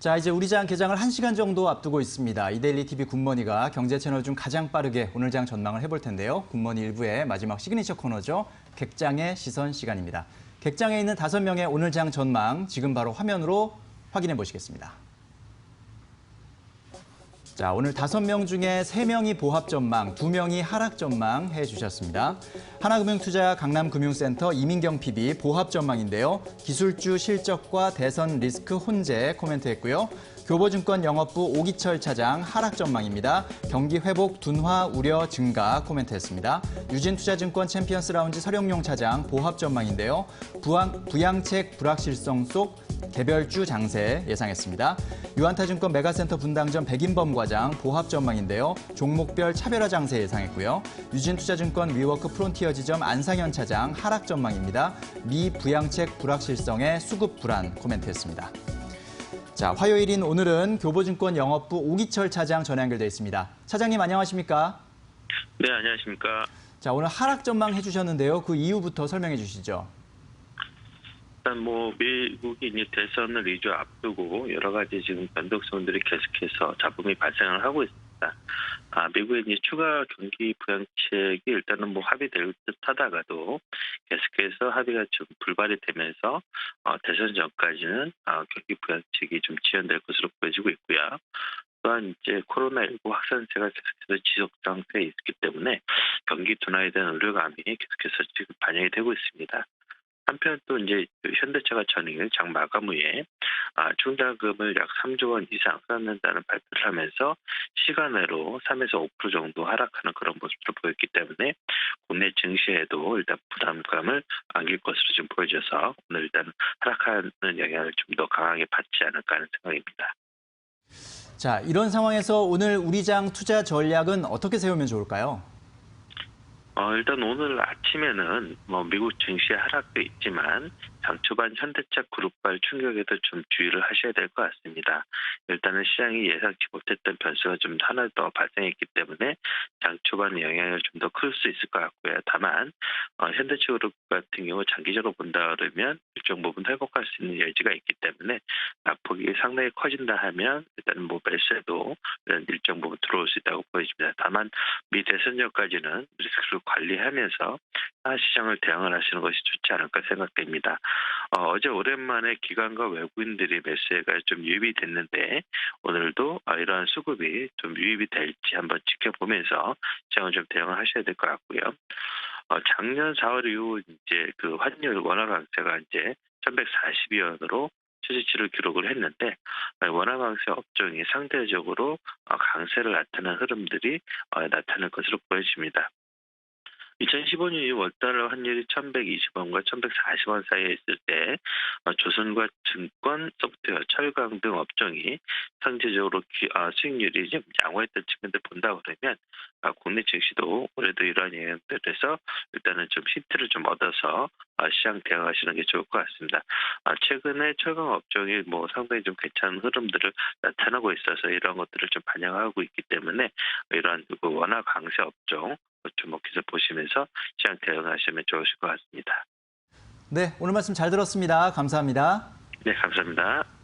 자, 이제 우리 장 개장을 1시간 정도 앞두고 있습니다. 이데일리 TV 굿머니가 경제 채널 중 가장 빠르게 오늘 장 전망을 해볼 텐데요. 굿머니 일부의 마지막 시그니처 코너죠. 객장의 시선 시간입니다. 객장에 있는 다섯 명의 오늘 장 전망 지금 바로 화면으로 확인해 보시겠습니다. 자, 오늘 다섯 명 중에 세 명이 보합 전망, 두 명이 하락 전망 해주셨습니다. 하나금융투자 강남금융센터 이민경 PB 보합 전망인데요. 기술주 실적과 대선 리스크 혼재 코멘트했고요. 교보증권 영업부 오기철 차장 하락 전망입니다. 경기 회복 둔화 우려 증가 코멘트했습니다. 유진투자증권 챔피언스 라운지 서령용 차장 보합 전망인데요. 부양, 부양책 불확실성 속 개별주 장세 예상했습니다. 유한타증권 메가센터 분당점 백인범 과장 보합 전망인데요. 종목별 차별화 장세 예상했고요. 유진투자증권 위워크 프론티어 지점 안상현 차장 하락 전망입니다. 미 부양책 불확실성의 수급 불안 코멘트했습니다. 자, 화요일인 오늘은 교보증권 영업부 오기철 차장 전화 연결돼 있습니다. 차장님 안녕하십니까? 네, 안녕하십니까. 자, 오늘 하락 전망 해주셨는데요. 그 이유부터 설명해 주시죠. 일단 뭐 미국이 이제 대선을 2주 앞두고 여러 가지 지금 변동성들이 계속해서 잡음이 발생을 하고 있습니다. 아, 미국의 이제 추가 경기 부양책이 일단은 뭐 합의될 듯 하다가도 계속해서 합의가 좀 불발이 되면서 어, 대선 전까지는 어, 경기 부양책이 좀 지연될 것으로 보여지고 있고요. 또한 이제 코로나19 확산세가 계속해서 지속 상태에 있기 때문에 경기 둔화에 대한 우려감이 계속해서 지금 반영이 되고 있습니다. 한편 또 이제 그 현대차가 전일 장 마감 후에 아, 충당금을 약 3조 원 이상 쌓는다는 발표를 하면서 시간으로 3에서 5% 정도 하락하는 그런 모습을 보였기 때문에 국내 증시에도 일단 부담감을 안길 것으로 지금 보여져서 오늘 일단 하락하는 영향을 좀 더 강하게 받지 않을까 하는 생각입니다. 자, 이런 상황에서 오늘 우리장 투자 전략은 어떻게 세우면 좋을까요? 어, 일단 오늘 아침에는 뭐 미국 증시 하락도 있지만 장 초반 현대차 그룹발 충격에도 좀 주의를 하셔야 될 것 같습니다. 일단은 시장이 예상치 못했던 변수가 좀 하나 더 발생했기 때문에 장 초반 영향을 좀더 클 수 있을 것 같고요. 다만 어, 현대차 그룹 같은 경우 장기적으로 본다 그러면 일정 부분 회복할 수 있는 여지가 있기 때문에 낙폭이 상당히 커진다 하면 일단은 뭐 매수에도 일정 부분 들어올 수 있다고 보여집니다. 다만 미 대선 전까지는 리스크를 관리하면서 시장을 대응을 하시는 것이 좋지 않을까 생각됩니다. 어, 제 오랜만에 기관과 외국인들이 매수가 좀 유입이 됐는데 오늘도 어, 이러한 수급이 좀 유입이 될지 한번 지켜보면서 시장을 좀 대응을 하셔야 될 것 같고요. 어, 작년 4월 이후 이제 그 환율 원화 강세가 이제 1140위원으로 최저치를 기록을 했는데 원화 강세 업종이 상대적으로 어, 강세를 나타낸 흐름들이 어, 나타날 것으로 보여집니다. 2015년 2월달 환율이 1,120원과 1,140원 사이에 있을 때 어, 조선과 증권, 소프트웨어, 철강 등 업종이 상대적으로 기, 아, 수익률이 좀 양호했던 측면들 본다 그러면 아, 국내 증시도 올해도 이러한 영향들에서 일단은 좀 힌트를 좀 얻어서 아, 시장 대응하시는 게 좋을 것 같습니다. 아, 최근에 철강 업종이 뭐 상당히 좀 괜찮은 흐름들을 나타나고 있어서 이러한 것들을 좀 반영하고 있기 때문에 이러한 그 원화 강세 업종 주목해서 보시면서 시장 대응하시면 좋으실 것 같습니다. 네, 오늘 말씀 잘 들었습니다. 감사합니다. 네, 감사합니다.